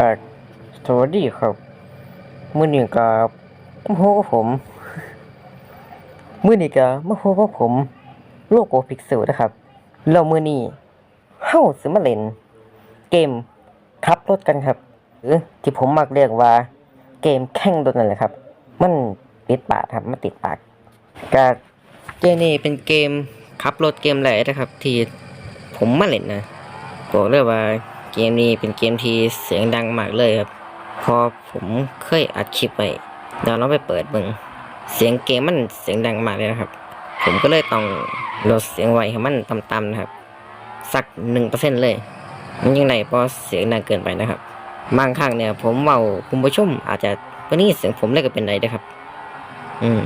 กับสวัสดีครับมื้อนี้กับมาพบกับผมมื้อนี้ก็มาพบกับผม โลโกพิกเซลนะครับแล้วมื้อนี้เฮาสิมาเล่น เกมขับรถกันครับ หรือที่ผมมักเรียกว่า เกมแข่งรถนั่นแหละครับ มันติดปากครับมันติดปากก็เกมนี้เป็นเกมขับรถเกมแรนะครับ ที่ผมมาเล่นนะบอกเลยว่า เกมนี้เป็นเกมที่เสียงดังมากเลยครับพอผมเคยอัดคลิปไว้เดี๋ยวเราไปเปิดเบิ่งเสียงเกมมันเสียงดังมากเลยนะครับ ผมก็เลยต้องลดเสียงไว้ให้มันต่ำๆนะครับ สักหนึ่งเปอร์เซ็นเลย มันยังไงเพราะเสียงดังเกินไปนะครับบางครั้งเนี่ยผมเมาคุณผู้ชมอาจจะวันนี้เสียงผมเลยก็เป็นไรนะครับ อืม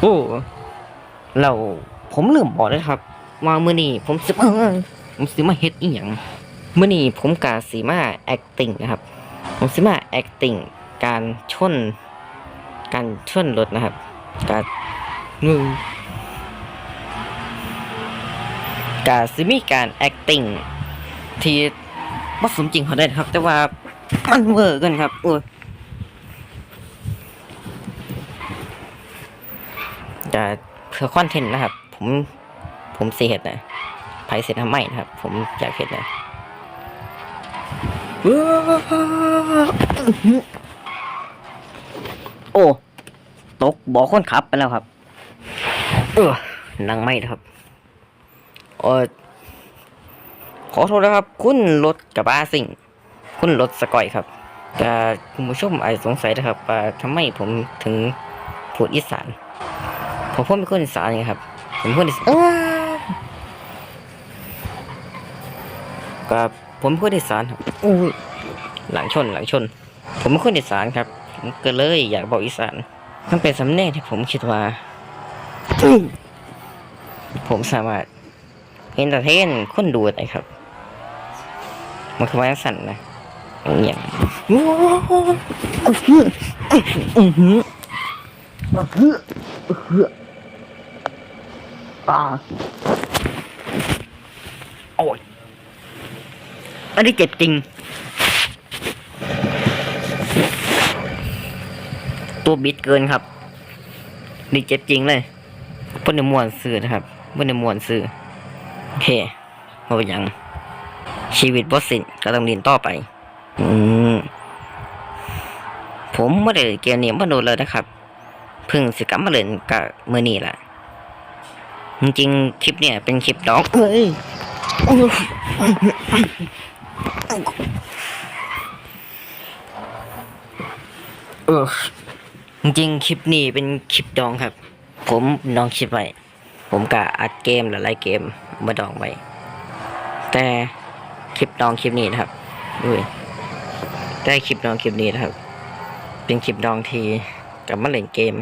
โอ้เราผมลืมบอกเลยครับ ว่ามื้อนี้ผมสิมาผมสิมาเฮ็ดอีหยังมื้อนี้ผมกาสิมา acting นะครับ ผมสิมา acting การชน การชนรถนะครับ การงงกาสิมีการ acting ที่บ่สมจริงเขาได้นะครับ แต่ว่ามันเวอร์เกันครับโอ้ยแต่เพื่อคอนเทนต์นะครับ ผม ผมสิเฮ็ดนะไผสิทำไมนะครับ ผมอยากเฮ็ดนะโอ้ ตกบ่อคนขับไปแล้วครับ เออนั่งไม่นะครับเออขอโทษนะครับ คุณรถกระบะสิ่ง คุณรถสกอยครับแต่คุณผู้ชมอาจจะสงสัยนะครับว่าทำไมผมถึงพูดอีสานผมพูดเป็นคนอีสานไงครับผมพูดอีสานอ้าว กับผมพูดอีสานครับอู้ยหลังชนหลังชน ผมเป็นคนอีสานครับผมก็เลยอยากบอกอีสานมันเป็นสำเนียงที่ผมคิดว่า ผมสามารถเอนเตอร์เทนคนดูได้ครับ มันคือว่าสั่นนะอย่างเงี้ยโอ้ย อันนี้เจ็บจริง ตัวบิดเกินครับ นี่เจ็บจริงเลยเพิ่นในมวนซื้อนะครับเพิ่นในมวนซื้อโอเคมาเป็นยัง ชีวิตบอสสินก็ต้องเรียนต่อไป อืมผมไม่ได้เล่นเกมนี้มาโดนเลยนะครับเพิ่งสิกลับมาเล่นกับเมื่อนี้แหละจริงๆคลิปเนี่ยเป็นคลิปดอกเอ้ย เออจริงๆคลิปนี้เป็นคลิปดองครับ ผมน้องคลิปไว้ผมกะอัดเกมหลายๆเกมมาดองไว้ แต่คลิปดองคลิปนี้นะครับอุ้ยได้คลิปดองคลิปนี้นะครับ เป็นคลิปดองทีกลับมาเล่นเกม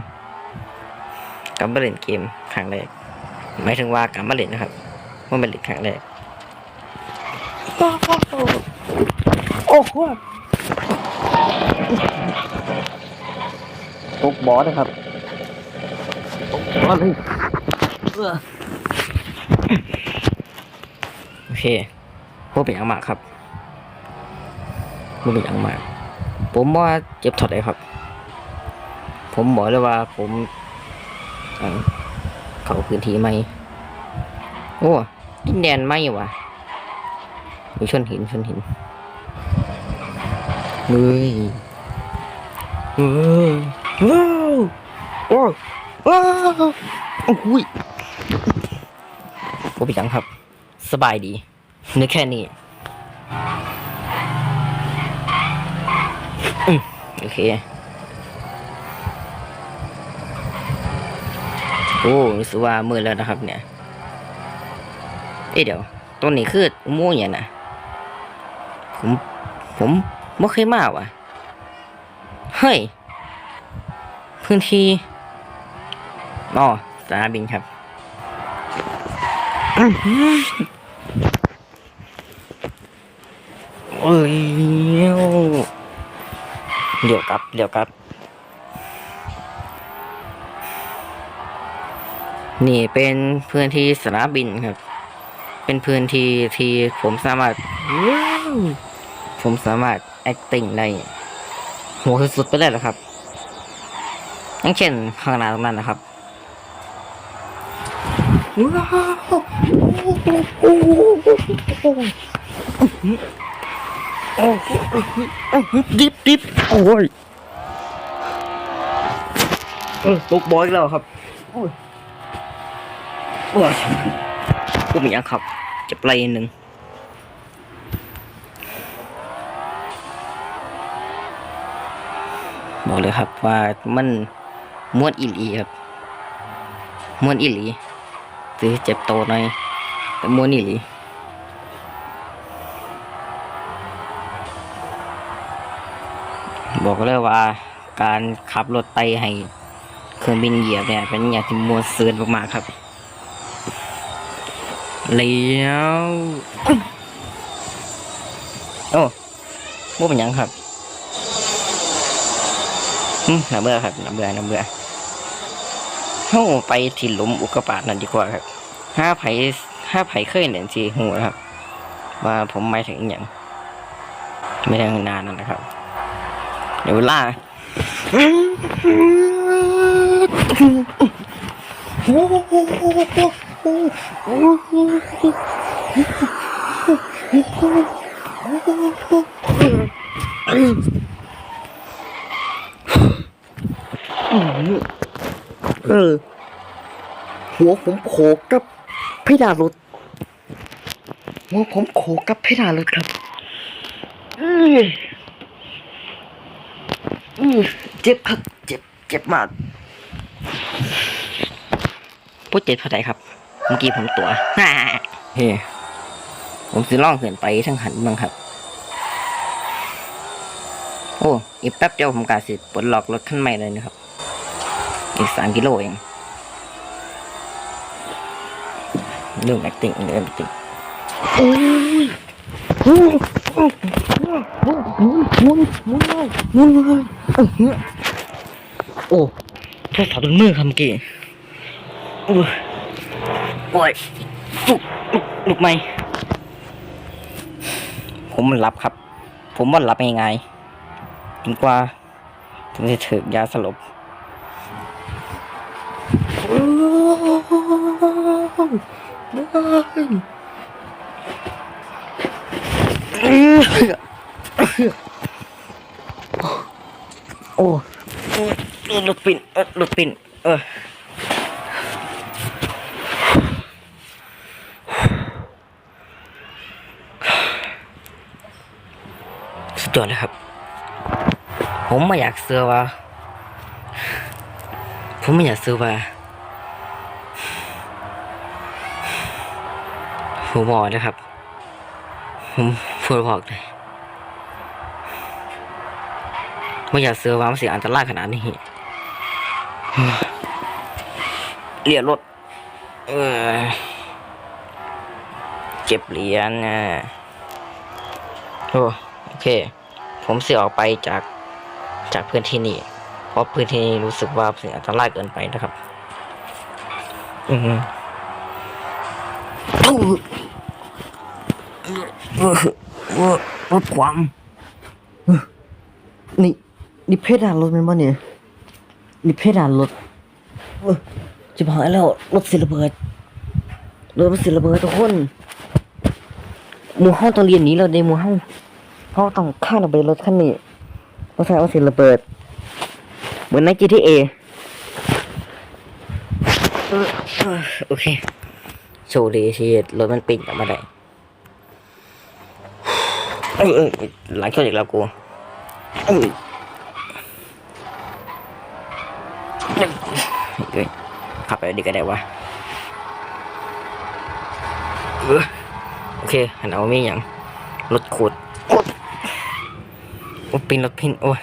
กลับมาเล่นเกมครั้งแรกหมายถึงว่ากลับมาเล่นนะครับว่าเป็นเล่นครั้งแรก โอ้โหตกบอสนะครับตกบอสเลยเออโอเคพวกเป็นอย่างมากครับพวกเป็นอย่างมาก ผมว่าเจ็บถอดเลยครับ ผมบอกเลยว่าผมเอ่อเข้าพื้นที่ใหม่ โอ้ดินแดนไม่วะ มีชนหินชนหินเฮ้ยเฮ้ยว้าวว้าวว้าวโอ้โหยผมเป็นยังครับ สบายดีนึกแค่นี้อโอเคโอ้รู้สึกว่ามือแล้วนะครับเนี่ยเอ๊ะเดี๋ยวตัวนี้คืออุโมงค์อย่างนะ ผมผมไม่เคยมาว่ะ เฮ้ย พื้นที่อ๋อสนามบินครับเอ้ยเดี๋ยวกลับเดี๋ยวกลับ นี่เป็นพื้นที่สนามบินครับ เป็นพื้นที่ที่ผมสามารถ ผมสามารถ acting ได้โหสุดๆไปเลยเหรอครับอย่างเช่นข้างหน้าตรงนั้นนะครับว้าวดิบดิบโอ้ยเออตกบอยอีกแล้วครับโอ้ยโอ้ยกูมียังครับเจ็บไหนิดนึง บอกเลยครับว่ามันม้วนอิลีครับม้วนอิลีถือเจ็บโตหน่อยแต่ม้วนอิลีบอกเลยว่าการขับรถไตให้เครื่องบินเหยียบเนี่ยเป็นอย่างที่มวนเสือนมากๆครับเลี้ยวโอ้บ่เป็นยังครับ น้ำเบื่อครับน้ำเบื่อน้ำเบื่อเฮ้าไปที่หลุมอุกกาบาตนั่นดีกว่าครับห้าไผ่ห้าไผ่เคยเห็นสีหูนะครับ ว่าผมหมายถึงอย่างไม่ได้นานนั่นนะครับ เดี๋ยวเวลา เออ หัวผมโขกกับเพดานรถหัวผมโขกกับเพดานรถครับอืออือเจ็บครับ เจ็บ เจ็บมากพูดเจ็บเท่าไหร่ครับ เมื่อกี้ผมตัวเฮ้ผมสิล่องเหินไปทั้งหันบ้างครับ โอ้ อีกแป๊บเดียวผมกาสิปลดล็อกรถขั้นใหม่เลยนะครับ อีกสามกิโลเองเรื่องแอคติ้งเรื่องแอคติ้งโอ้ยมุนมุนมุนเลยมุนเลยโอ้โทรศัพท์เป็นมือคำกี่โอ้ยโอ้ยลุกลุกลุกไหมผมมันรับครับ ผมมันรับง่ายๆจนกว่าผมจะถึกยาสลบ โอ้ลูกปินเออลูกปินเออสุดยอดเลยครับ ผมไม่อยากเสือว่า ผมไม่อยากเสือว่า ผมบอกนะครับ ผมพูดบอกเลยไม่อยากเสือว่ามันเสียอันตรายขนาดนี้เรียกรถเออเก็บเหรียญนะโอ้โอเค ผมเสียออกไปจากจากพื้นที่นี่เพราะพื้นที่นี้รู้สึกว่าเสียอันตรายเกินไปนะครับ อืม รถความ นี่ นี่เพดานรถมันบ่เนี่ย นี่เพดานรถจะบอกให้แล้ว รถสิระเบิด รถมันสิระเบิดทุกคนหมู่ห้องต้องเรียนนี้เราในหมู่ห้องห้องต้องข้ามออกไปรถคันนี้เพราะใช่ว่าสิระเบิด เหมือนใน GTA เออเออโอเค โชว์ดีที่รถมันปิดออกมาได้หลังชนอีกแล้วกูขับไปดีก็ได้วะเออโอเคหันเอาไม่อย่างรถขูดโอ๊ยรถปินรถพินโอ้ย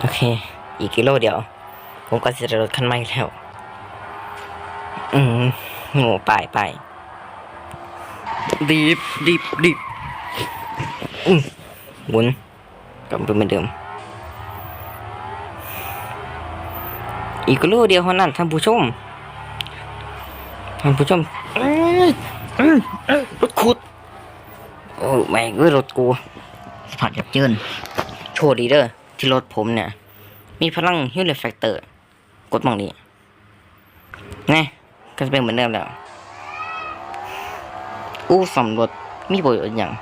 โอเค อีกกิโลเดียว ผมก็จะได้รถคันใหม่แล้ว อืมโง่ไปไปดีบดีบดีบอืมหมุนกลับไปเหมือนเดิม อีกลูกเดียวเท่านั้นท่านผู้ชม ท่านผู้ชมเอ้ยเอ้ยเอ้ยรถขุด โอ้แม่งเอ้ยรถกูสภาพยับเยินโชว์ดีเด้อที่รถผมเนี่ย มีพลังฮิวเลฟแฟกเตอร์ก ดมองนี้ไงก็จะเป็นเหมือนเดิมแล้ว อู้สำรวจมีประโยชน์อย่าง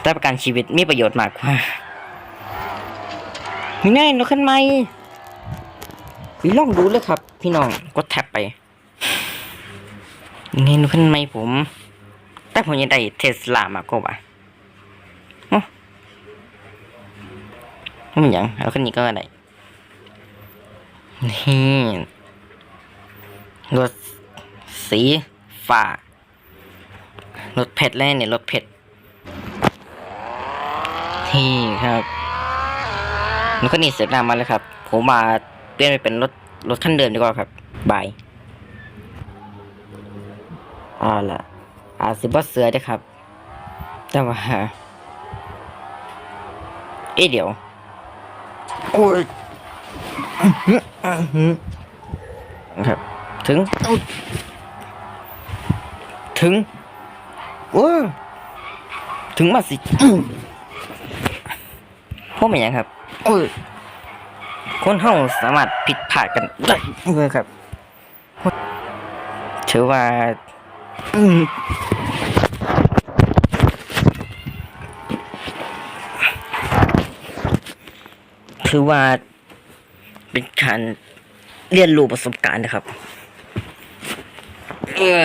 แต่ประกันชีวิตมีประโยชน์มากกว่ามีแน่นกขึ้นไหมลองดูเลยครับ พี่น้องกดแท็บไปเงินขึ้นไหมผม แต่ผมยังได้เทสลามากกว่าเอ้า ไม่อย่างเอาขึ้นนี้ก็ได้นี่รถสีฟ้ารถเพชรแล้วเนี่ยรถเพชรนี่ครับแล้วก็นี่เสร็จนามมาแล้วครับ ผมมาเปลี่ยนไปเป็นรถรถคันเดิมดีกว่าครับบายอาล่ะอาจสิบ่เสือเด้อครับ แต่ว่าเอ๊ะเดี๋ยว โอ้ยครับ ถึงอุ๊ยถึงโอ้ยถึงมาสิพวกมันยังครับ โอ้ยคนเฮาสามารถผิดพลาดกันได้เลยครับ ถือว่า อืมถือว่าเป็นการเรียนรู้ประสบการณ์นะครับ เออ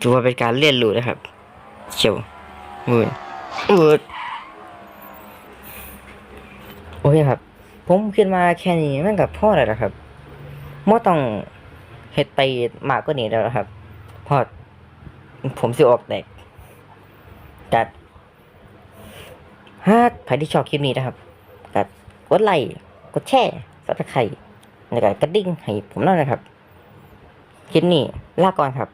ถือว่าเป็นการเรียนรู้นะครับเชียวเออเออโอเคครับ ผมคิดมาแค่นี้มันกับพ่อแล้วนะครับม่ต้องเฮ็ดไปมากกว่านี้แล้วนะครับเพราะผมสิออกแตกจัด ถ้าใครที่ชอบคลิปนี้นะครับก็กดไลค์กดแชร์สับสไครต์แล้วก็กระดิ่งให้ผมหน่อยนะครับ คลิปนี้ลาก่อนครับ